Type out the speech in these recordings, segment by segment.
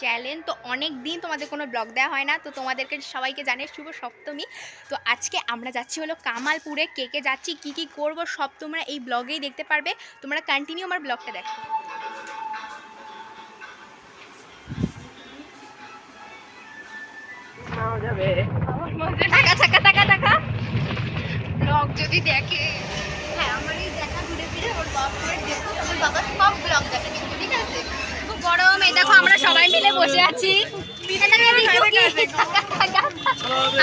Challenge তো অনেক দিন তোমাদের কোনো ব্লগ দেওয়া হয় না তো তোমাদেরকে সবাইকে জানে শুভ সপ্তমী। তো আজকে আমরা যাচ্ছি হলো কামালপুরে কে কে যাচ্ছি কি কি করব সব তোমরা এই ব্লগেই দেখতে পারবে। তোমরা কন্টিনিউ আমার ব্লগটা দেখো। টাকা টাকা টাকা টাকা ব্লগ যদি দেখে। হ্যাঁ আমার এই দেখা ঘুরে ফিরে ওর বাবার দেখো ওর বাবা সব ব্লগ দেখে ঠিক আছে? এই দেখো, আমরা সবাই মিলে বসে আছি।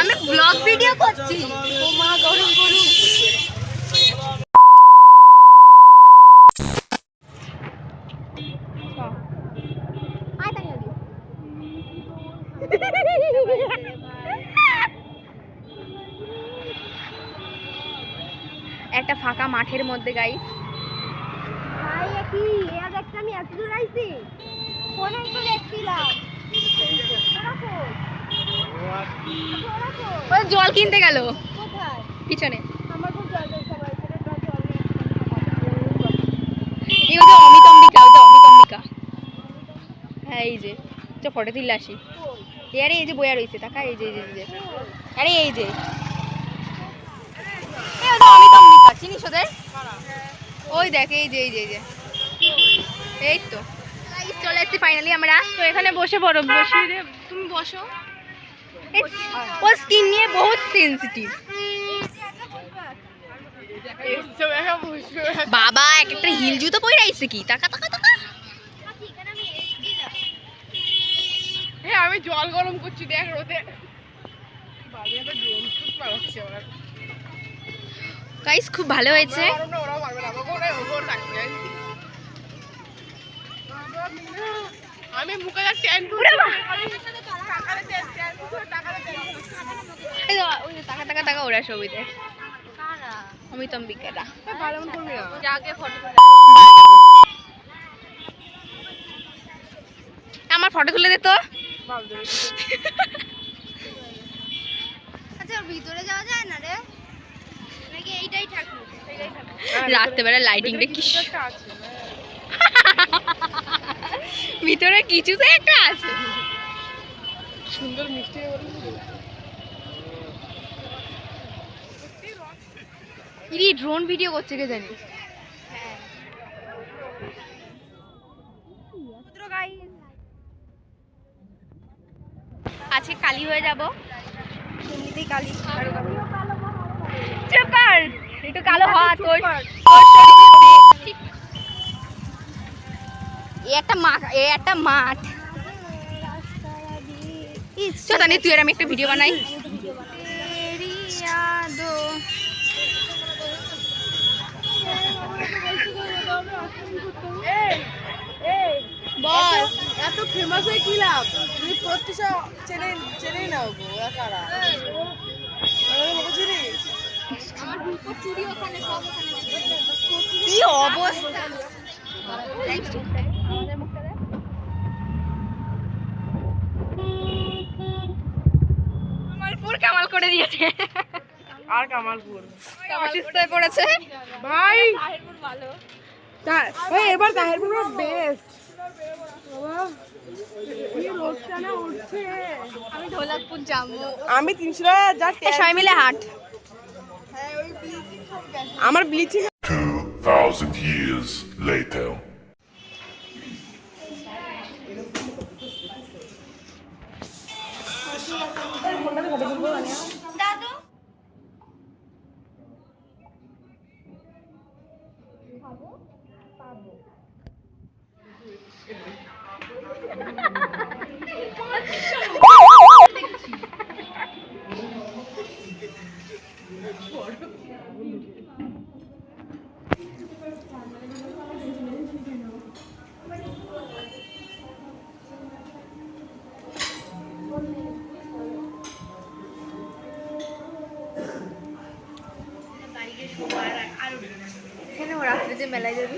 আমি ব্লগ ভিডিও করছি। একটা ফাঁকা মাঠের মধ্যে গাই কি? এ দেখতে আমি এত দূর আইছি। দেখছিলাম? জল কিনতে গেল। পিছনে। আমার খুব জল এই ওটা অমিত অম্বিকা ওটা অমিত অম্বিকা হ্যাঁ এই যে চ ফটো তুললে আসি। এই আরে এই যে বইয়া রয়েছে টাকা এই যে এই যে এই যে। আরে এই যে। এই ওটা অমিত অম্বিকা চিনিস ওদের? ওই দেখ এই যে এই যে এই যে। এই তো। চলে এসেছি ফাইনালি আমরা তো এখানে বসে পড়ো বসি তুমি বসো। ও স্কিন নিয়ে বহুত সেনসিটিভ বাবা এক একটা হিল জুতো পরে আইছে কি? টাকা টাকা টাকা আমি জল গরম করছি দেখ রোদে। গাইস খুব ভালো হয়েছে। আমি মুখে টাকা টাকা টাকা ওরা ফটো আমার ফটো তুলে দে তো। আচ্ছা ওর ভিতরে যাওয়া যায় না রে? নাকি এইটাই ঠাকুর? রাত্রেবেলা লাইটিংটা কি আছে ভিতরে কিছু তো একটা আছে। সুন্দর মিষ্টি ইরি ড্রোন ভিডিও করছে কে জানি? আজকে কালি হয়ে যাব। এমনিতেই কালি চুপ কর একটু কালো হওয়া তোর একটা মাঠ একটা মাঠ। চ তানি তুই আর আমি একটা ভিডিও বানাই। বল। এত ফেমাস হয়ে কি লাভ? তুমি প্রত্যেকটা চেনে চেনেই নাও গো ওরা কারা কি অবস্থা? করে দিয়েছে। আর কামালপুর। অসুস্থ পড়েছে। ভাই! তা- এবার তাহেরপুর বেস্ট বাবা কি রোদটা না উঠছে। আমি তিনশো সবাই মিলে হাট। আমার ব্লিচিং 2,000 years later. এখানে রাত্রে যে মেলায় যাবি।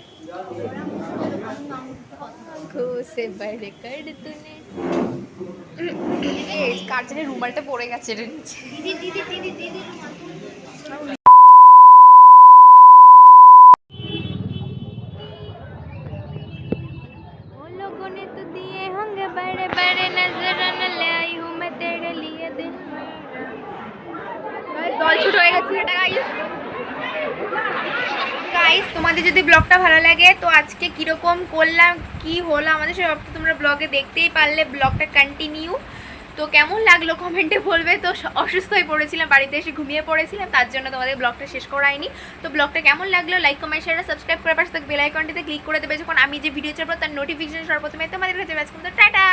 রুমালটা পড়ে গেছে এটা নিচে। দল ছুট হয়ে গেছে এটা গাইস গাইস তোমাদের যদি ব্লগটা ভালো লাগে, তো আজকে কীরকম করলাম, কি হলো আমাদের সব তো তোমরা ব্লগে দেখতেই পারলে ব্লগটা কন্টিনিউ তো কেমন লাগল কমেন্টে বলবে? তো অসুস্থ হয়ে পড়েছিলাম, বাড়িতে এসে ঘুমিয়ে পড়েছিলাম, তার জন্য তোমাদের ব্লগটা শেষ করাইনি তো ব্লগটা কেমন লাগল? লাইক কমেন্ট শেয়ার সাবস্ক্রাইব করে পাশে বেল আইকনটিতে ক্লিক করে দেবে। যখন আমি যে ভিডিও ছাড়বো, তার নোটিফিকেশন সর্বপ্রথমে তোমাদের কাছে ব্যাস টাটা!